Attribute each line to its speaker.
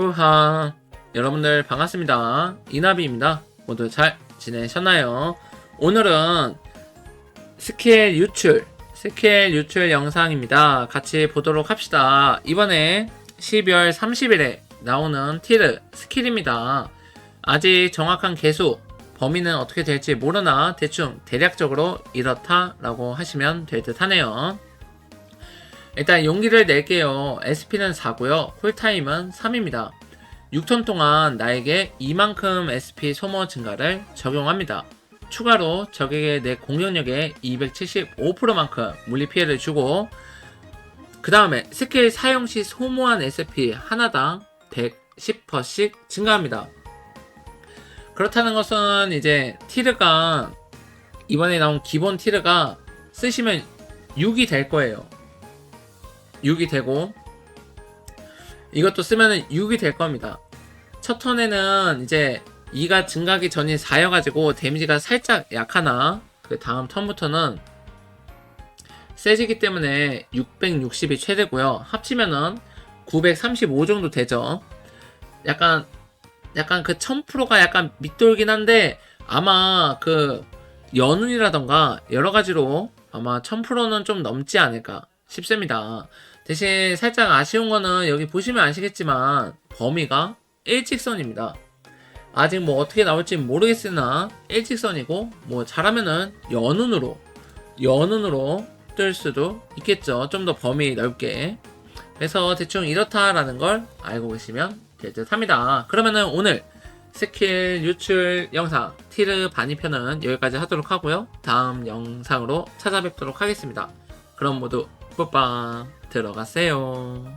Speaker 1: 뿌하. 여러분들 반갑습니다. 이나비입니다. 모두 잘 지내셨나요? 오늘은 스킬 유출 스킬 유출 영상입니다. 같이 보도록 합시다. 이번에 12월 30일에 나오는 티르 스킬입니다. 아직 정확한 개수 범위는 어떻게 될지 모르나 대충 대략적으로 이렇다 라고 하시면 될 듯 하네요 일단 용기를 낼게요. SP는 4고요. 쿨타임은 3입니다. 6턴 동안 나에게 이만큼 SP 소모 증가를 적용합니다. 추가로 적에게 내 공격력의 275%만큼 물리 피해를 주고 그 다음에 스킬 사용 시 소모한 SP 하나당 110%씩 증가합니다. 그렇다는 것은 이제 티르가 이번에 나온 기본 티르가 쓰시면 6이 될 거예요. 6이 되고 이것도 쓰면은 6이 될 겁니다. 첫 턴에는 이제 2가 증가하기 전이 4여가지고 데미지가 살짝 약하나 그 다음 턴부터는 세지기 때문에 660이 최대고요. 합치면은 935 정도 되죠. 약간 약간 그 1000%가 약간 밑돌긴 한데 아마 그 연운이라던가 여러 가지로 아마 1000%는 좀 넘지 않을까 싶습니다. 대신 살짝 아쉬운 거는 여기 보시면 아시겠지만 범위가 일직선입니다. 아직 뭐 어떻게 나올지 모르겠으나 일직선이고 뭐 잘하면은 연운으로 연운으로 뜰 수도 있겠죠. 좀 더 범위 넓게. 그래서 대충 이렇다라는 걸 알고 계시면 될 듯 합니다. 그러면은 오늘 스킬 유출 영상 티르 바니편은 여기까지 하도록 하고요. 다음 영상으로 찾아뵙도록 하겠습니다. 그럼 모두 뿌빠 들어가세요.